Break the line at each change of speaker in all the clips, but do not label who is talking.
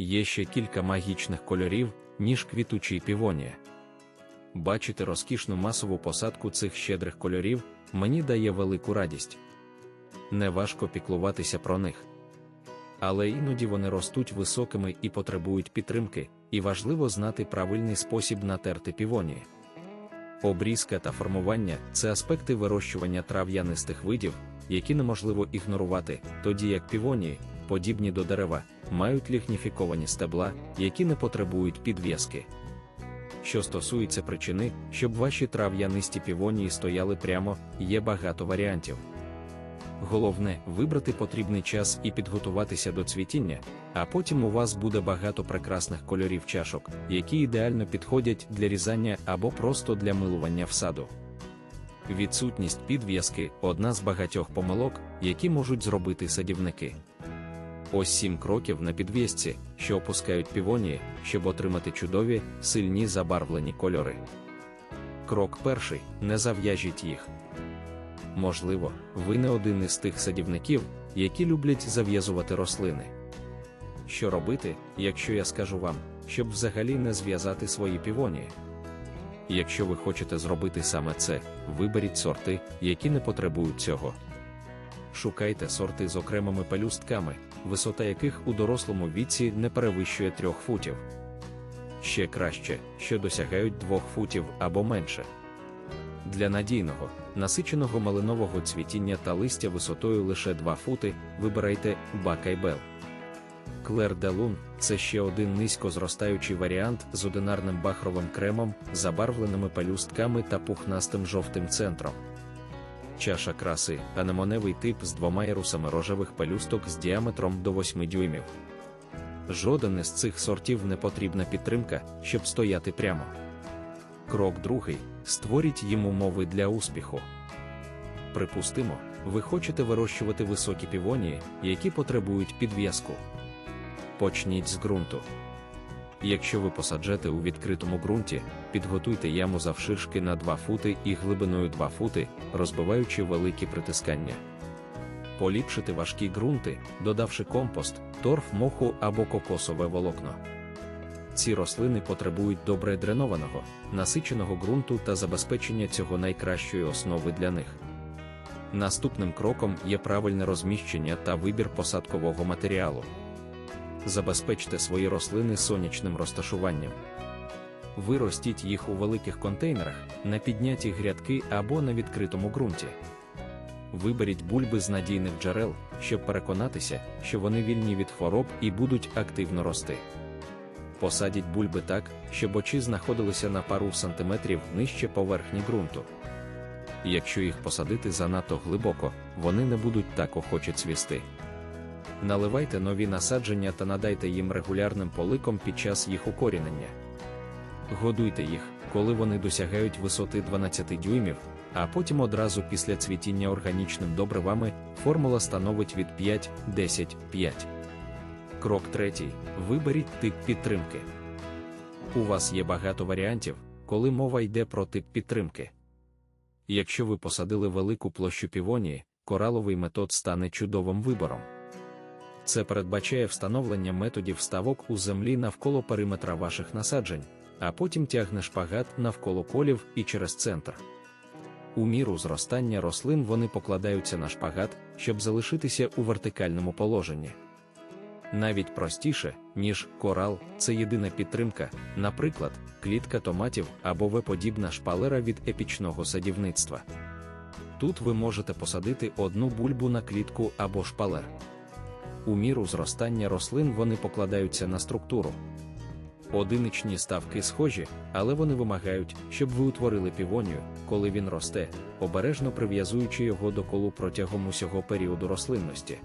Є ще кілька магічних кольорів, ніж квітучий півонія. Бачити розкішну масову посадку цих щедрих кольорів мені дає велику радість. Неважко піклуватися про них. Але іноді вони ростуть високими і потребують підтримки, і важливо знати правильний спосіб натерти півонії. Обрізка та формування це аспекти вирощування трав'янистих видів, які неможливо ігнорувати, тоді як півонії, подібні до дерева, мають лігніфіковані стебла, які не потребують підв'язки. Що стосується причини, щоб ваші трав'янисті півонії стояли прямо, є багато варіантів. Головне вибрати потрібний час і підготуватися до цвітіння, а потім у вас буде багато прекрасних кольорів чашок, які ідеально підходять для різання або просто для милування в саду. Відсутність підв'язки одна з багатьох помилок, які можуть зробити садівники. Ось сім кроків на підв'язці, що опускають півонії, щоб отримати чудові, сильні забарвлені кольори. Крок перший не зав'яжіть їх. Можливо, ви не один із тих садівників, які люблять зав'язувати рослини. Що робити, якщо я скажу вам, щоб взагалі не зв'язати свої півонії? Якщо ви хочете зробити саме це, виберіть сорти, які не потребують цього. Шукайте сорти з окремими пелюстками, висота яких у дорослому віці не перевищує 3 футів. Ще краще, що досягають 2 футів або менше. Для надійного, насиченого малинового цвітіння та листя висотою лише 2 фути, вибирайте бакайбел. Клер де Лун це ще один низько зростаючий варіант з одинарним бахровим кремом, забарвленими пелюстками та пухнастим жовтим центром. Чаша краси анемоневий тип з двома ярусами рожевих пелюсток з діаметром до 8 дюймів. Жоден із цих сортів не потрібна підтримка, щоб стояти прямо. Крок другий створіть їм умови для успіху. Припустимо, ви хочете вирощувати високі півонії, які потребують підв'язку. Почніть з ґрунту. Якщо ви посаджете у відкритому ґрунті, підготуйте яму завширшки на 2 фути і глибиною 2 фути, розбиваючи великі притискання. Поліпшити важкі ґрунти, додавши компост, торф моху або кокосове волокно. Ці рослини потребують добре дренованого, насиченого ґрунту та забезпечення цього найкращої основи для них. Наступним кроком є правильне розміщення та вибір посадкового матеріалу. Забезпечте свої рослини сонячним розташуванням. Виростіть їх у великих контейнерах, на підняті грядки або на відкритому ґрунті. Виберіть бульби з надійних джерел, щоб переконатися, що вони вільні від хвороб і будуть активно рости. Посадіть бульби так, щоб очі знаходилися на пару сантиметрів нижче поверхні ґрунту. Якщо їх посадити занадто глибоко, вони не будуть так охоче цвісти. Наливайте нові насадження та надайте їм регулярним поликом під час їх укорінення. Годуйте їх, коли вони досягають висоти 12 дюймів, а потім одразу після цвітіння органічним добривами формула становить від 5-10-5. Крок третій. Виберіть тип підтримки. У вас є багато варіантів, коли мова йде про тип підтримки. Якщо ви посадили велику площу півонії, кораловий метод стане чудовим вибором. Це передбачає встановлення методів ставок у землі навколо периметра ваших насаджень, а потім тягне шпагат навколо колів і через центр. У міру зростання рослин вони покладаються на шпагат, щоб залишитися у вертикальному положенні. Навіть простіше, ніж корал, це єдина підтримка, наприклад, клітка томатів або веподібна шпалера від епічного садівництва. Тут ви можете посадити одну бульбу на клітку або шпалер. У міру зростання рослин вони покладаються на структуру. Одиничні ставки схожі, але вони вимагають, щоб ви утворили півонію, коли він росте, обережно прив'язуючи його до колу протягом усього періоду рослинності.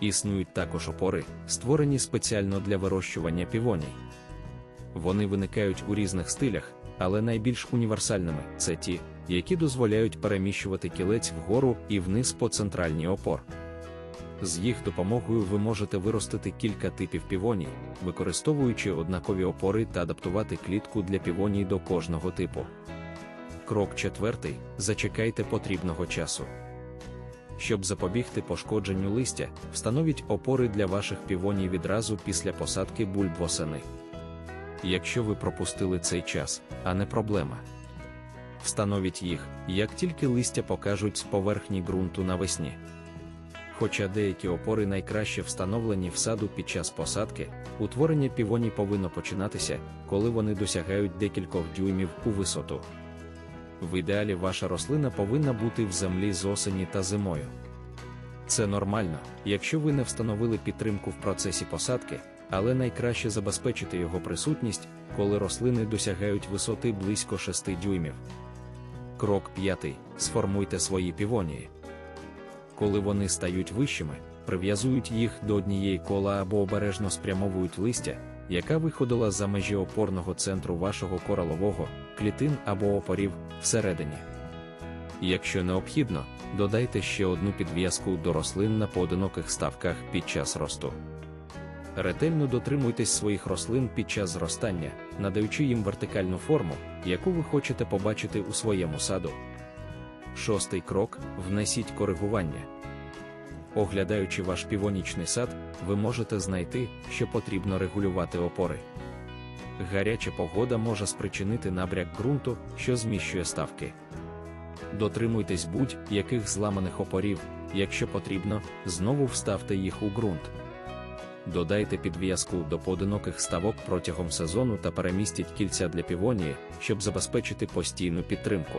Існують також опори, створені спеціально для вирощування півоній. Вони виникають у різних стилях, але найбільш універсальними це ті, які дозволяють переміщувати кілець вгору і вниз по центральній опор. З їх допомогою ви можете виростити кілька типів півоній, використовуючи однакові опори та адаптувати клітку для півоній до кожного типу. Крок четвертий: зачекайте потрібного часу. Щоб запобігти пошкодженню листя, встановіть опори для ваших півоній відразу після посадки бульб восени. Якщо ви пропустили цей час, а не проблема. Встановіть їх, як тільки листя покажуть з поверхні ґрунту навесні. Хоча деякі опори найкраще встановлені в саду під час посадки, утворення півоній повинно починатися, коли вони досягають декількох дюймів у висоту. В ідеалі ваша рослина повинна бути в землі з осені та зимою. Це нормально, якщо ви не встановили підтримку в процесі посадки, але найкраще забезпечити його присутність, коли рослини досягають висоти близько 6 дюймів. Крок 5. Сформуйте свої півонії. Коли вони стають вищими, прив'язують їх до однієї кола або обережно спрямовують листя, яка виходила за межі опорного центру вашого коралового, клітин або опорів всередині. Якщо необхідно, додайте ще одну підв'язку до рослин на поодиноких ставках під час росту. Ретельно дотримуйтесь своїх рослин під час зростання, надаючи їм вертикальну форму, яку ви хочете побачити у своєму саду. Шостий крок внесіть коригування. Оглядаючи ваш півонічний сад, ви можете знайти, що потрібно регулювати опори. Гаряча погода може спричинити набряк ґрунту, що зміщує ставки. Дотримуйтесь будь-яких зламаних опорів, якщо потрібно, знову вставте їх у ґрунт. Додайте підв'язку до поодиноких ставок протягом сезону та перемістіть кільця для півонії, щоб забезпечити постійну підтримку.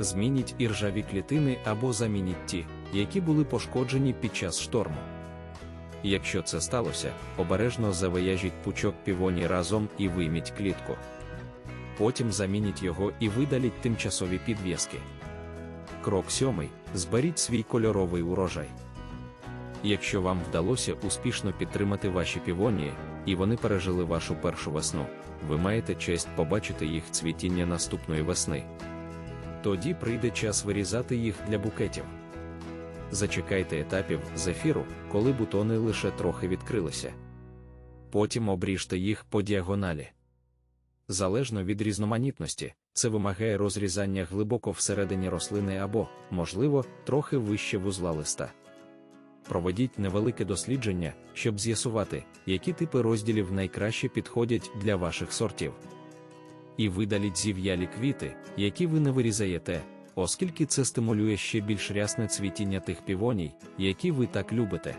Змініть іржаві клітини або замініть ті, які були пошкоджені під час шторму. Якщо це сталося, обережно завияжіть пучок півоні разом і вийміть клітку. Потім замініть його і видаліть тимчасові підв'язки. Крок сьомий. Зберіть свій кольоровий урожай. Якщо вам вдалося успішно підтримати ваші півонії, і вони пережили вашу першу весну, ви маєте честь побачити їх цвітіння наступної весни. Тоді прийде час вирізати їх для букетів. Зачекайте етапів зефіру, коли бутони лише трохи відкрилися. Потім обріжте їх по діагоналі. Залежно від різноманітності, це вимагає розрізання глибоко всередині рослини або, можливо, трохи вище вузла листа. Проведіть невелике дослідження, щоб з'ясувати, які типи розділів найкраще підходять для ваших сортів. І видаліть зів'ялі квіти, які ви не вирізаєте, оскільки це стимулює ще більш рясне цвітіння тих півоній, які ви так любите.